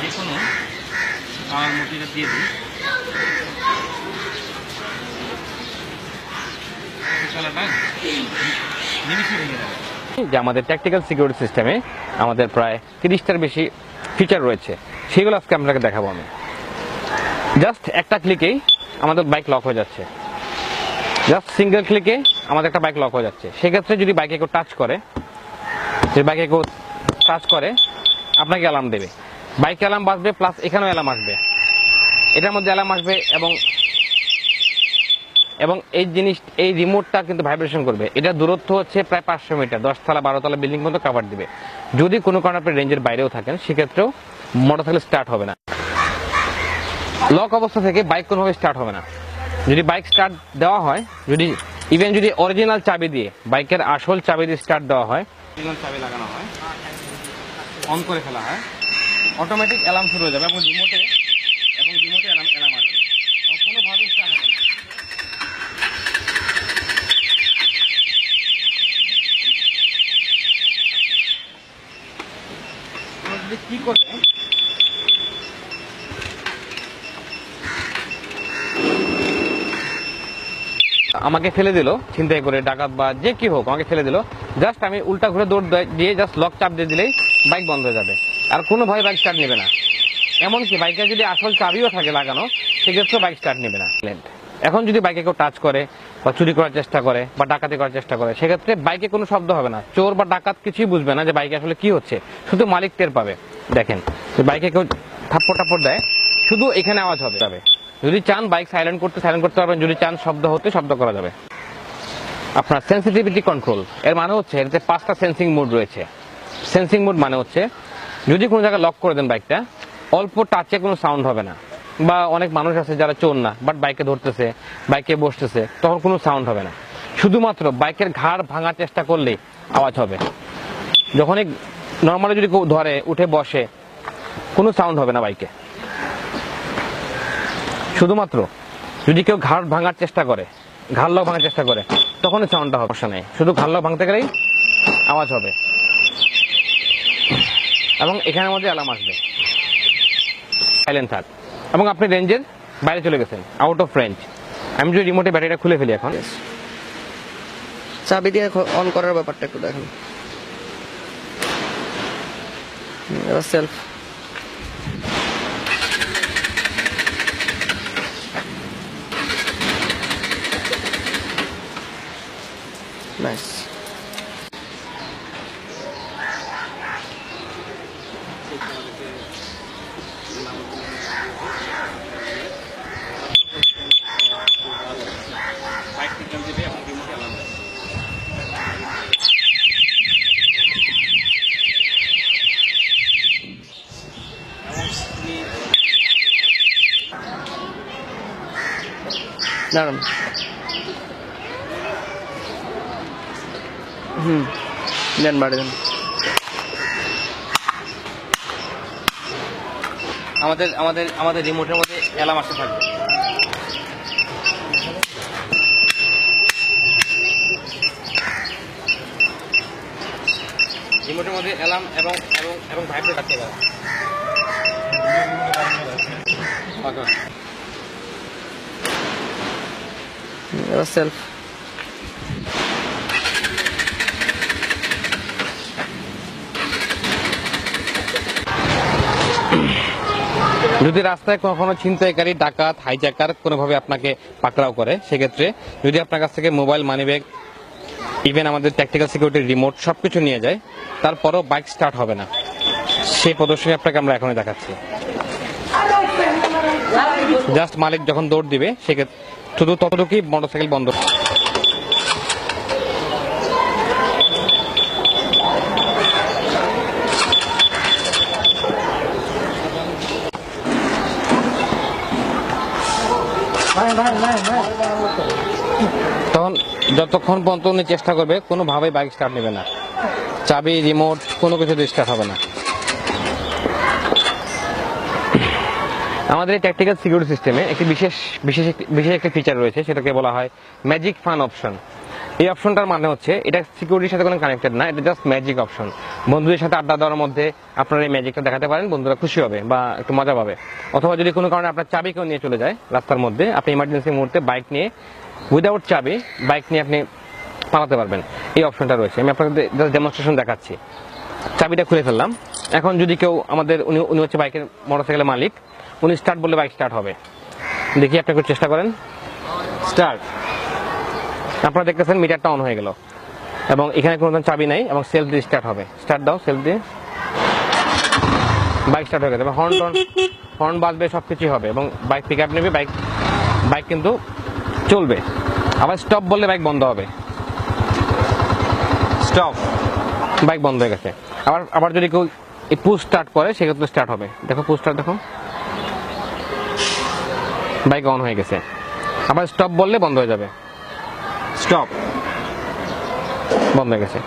যে কোনো পাওয়ার মোটিটা দিয়ে দিই যে আমাদের ট্যাকটিক্যাল সিকিউরিটি সিস্টেমে আমাদের প্রায় তিরিশটার বেশি ফিচার রয়েছে সেগুলো আজকে আপনাকে দেখাবো আমি। জাস্ট একটা ক্লিকেই আমাদের বাইক লক হয়ে যাচ্ছে। জাস্ট সিঙ্গেল ক্লিকে আমাদের একটা বাইক লক হয়ে যাচ্ছে। সেক্ষেত্রে যদি বাইকে কেউ টাচ করে যদি বাইকে কেউ টাচ করে, আপনাকে অ্যালার্ম দেবে। বাইকে অ্যালার্ম বাজবে প্লাস এখানেও অ্যালার্ম আসবে। এটার মধ্যে অ্যালার্ম আসবে এবং এবং এই জিনিস এই রিমোটটা কিন্তু ভাইব্রেশন করবে। এটা দূরত্ব হচ্ছে প্রায় পাঁচশো মিটার, দশতলা, বারোতলা বিল্ডিং পর্যন্ত কাভার দিবে। যদি কোনো কারণে আপনি রেঞ্জের বাইরেও থাকেন, সেক্ষেত্রেও মোটরসাইকেল স্টার্ট হবে না। লক অবস্থা থেকে বাইক কোনোভাবে স্টার্ট হবে না। যদি বাইক স্টার্ট দেওয়া হয়, যদি ইভেন যদি অরিজিনাল চাবি দিয়ে বাইকের আসল চাবি দিয়ে স্টার্ট দেওয়া হয় অরিজিনাল চাবি লাগানো হয়। অন করে ফেলা হয়। অটোমেটিক অ্যালার্ম শুরু হয়ে যাবে। এবং রিমোটে এবং রিমোটে অ্যালার্ম অ্যালার্ম আসবে এবং কোনোভাবে স্টার্ট হবে না এবার যদি কি করে আমাকে ফেলে দিল চিন্তাই করে, ডাকাত বা যে কি হোক আমাকে ফেলে দিল। জাস্ট আমি উল্টা ঘুরে দৌড় দেয়- জাস্ট লক চাপ দিয়ে দিলেই বাইক বন্ধ হয়ে যাবে। আর কোনো ভয় বাইক স্টার্ট নেবে না। এমনকি বাইকে যদি আসল চাবিও থাকে লাগানো, সেক্ষেত্রেও বাইক স্টার্ট নেবে না। এখন যদি বাইকে কেউ টাচ করে, বা চুরি করার চেষ্টা করে, বা ডাকাতি করার চেষ্টা করে, সেক্ষেত্রে বাইকে কোনো শব্দ হবে না। চোর বা ডাকাত কিছুই বুঝবে না যে বাইকে আসলে কি হচ্ছে। শুধু মালিক টের পাবে। দেখেন বাইকে কেউ থাপ্পড় টাপ্পড় দেয়, শুধু এখানে আওয়াজ হবে। যদি চান বাইক সাইলেন্ট করতে সাইলেন্ট করতে পারবেন। যদি চান, শব্দ হতে শব্দ করা যাবে। আপনার সেন্সিটিভিটি কন্ট্রোল এর মানে হচ্ছে এতে পাঁচটা সেন্সিং মোড রয়েছে। সেন্সিং মোড মানে হচ্ছে, যদি কোনো জায়গায় লক করে দেন বাইকটা অল্প টাচে কোনো সাউন্ড হবে না। বা অনেক মানুষ আছে যারা চোর না বাট বাইকে ধরতেছে বাইকে বসতেছে, তখন কোনো সাউন্ড হবে না। শুধুমাত্র বাইকের ঘাড় ভাঙার চেষ্টা করলেই আওয়াজ হবে। যখনই নর্মালি যদি ধরে, উঠে বসে, কোনো সাউন্ড হবে না বাইকে শুধুমাত্র যদি কেউ ঘাড় ভাঙার চেষ্টা করে, ঘাড় লক ভাঙার চেষ্টা করে, তখনই সাউন্ডটা হবে। সমস্যা নেই। শুধু ঘাড় লক ভাঙতে গেলেই আওয়াজ হবে। এবং এখানের মধ্যে অ্যালার্ম আসবে। সাইলেন্ট থাক। এবং আপনি রেঞ্জের বাইরে চলে গেছেন আউট অফ রেঞ্জ আমি যদি রিমোটে ব্যাটারিটা খুলে ফেলি এখন। চাবি দিয়ে অন করার ব্যাপারটা একটু দেখেন। এবার সেলফ নাইস দাঁড়ান। হুম দেন বাড়ি দেন। আমাদের আমাদের আমাদের রিমোটের মধ্যে অ্যালার্ম আসতে থাকবে। রিমোটের মধ্যে অ্যালার্ম এবং এবং এবং ভাইব্রেট থাকতে পারে। সেলফ যদি রাস্তায় কখনো ছিনতাইকারী, ডাকাত হাইজ্যাকার কোনোভাবে আপনাকে পাকড়াও করে, সেক্ষেত্রে যদি আপনার কাছ থেকে মোবাইল মানিব্যাগ ইভেন আমাদের ট্যাকটিক্যাল সিকিউরিটি রিমোট সব কিছু নিয়ে যায়, তারপরও বাইক স্টার্ট হবে না। সেই প্রদর্শনী আপনাকে আমরা এখনই দেখাচ্ছি। জাস্ট মালিক যখন দৌড় দিবে, সেক্ষেত্রে শুধু ততটুকুই মোটরসাইকেল বন্ধ। তখন যতক্ষণ পর্যন্ত উনি চেষ্টা করবে কোনোভাবেই বাইক স্টার্ট নেবে না। চাবি রিমোট কোনো কিছু স্টার্ট হবে না। আমাদের এই ট্যাকটিক্যাল সিকিউরিটি সিস্টেমে একটি বিশেষ বিশেষ বিশেষ একটি ফিচার রয়েছে, সেটাকে বলা হয় ম্যাজিক ফান অপশন এই অপশনটার মানে হচ্ছে এটা সিকিউরিটির সাথে কোনো কানেক্টেড না, এটা জাস্ট ম্যাজিক অপশন বন্ধুদের সাথে আড্ডা দেওয়ার মধ্যে আপনারা এই ম্যাজিকটা দেখাতে পারেন, বন্ধুরা খুশি হবে বা একটু মজা পাবে। অথবা যদি কোনো কারণে আপনার চাবি কেউ নিয়ে চলে যায় রাস্তার মধ্যে, আপনি ইমার্জেন্সি মুহূর্তে বাইক নিয়ে উইদাউট চাবি বাইক নিয়ে আপনি পালাতে পারবেন। এই অপশনটা রয়েছে। আমি আপনাদের জাস্ট ডেমনস্ট্রেশন দেখাচ্ছি। চাবিটা খুলে ফেললাম। এখন যদি কেউ আমাদের, উনি উনি হচ্ছে বাইকের মোটরসাইকেলের মালিক, উনি স্টার্ট বললে বাইক স্টার্ট হবে। দেখি আপনি একটু চেষ্টা করেন। স্টার্ট আপনারা দেখতেছেন মিটারটা অন হয়ে গেল। এবং এখানে কোনো চাবি নাই এবং সেলফ দিয়ে স্টার্ট হবে। স্টার্ট দাও সেলফ দিয়ে। বাইক স্টার্ট হয়ে গেছে। এবং হর্ন টর্ন হর্ন বাজবে সব কিছুই হবে। এবং বাইক পিক আপ নেবে বাইক বাইক কিন্তু চলবে। আবার স্টপ বললে বাইক বন্ধ হবে। স্টপ বাইক বন্ধ হয়ে গেছে। আবার আবার যদি কেউ এই পুশ স্টার্ট করে, সেক্ষেত্রে স্টার্ট হবে। দেখো পুশ স্টার্ট দেখো। বাইক অন হয়ে গেছে। আবার স্টপ বললে বন্ধ হয়ে যাবে। স্টপ। বন্ধ হয়ে গেছে।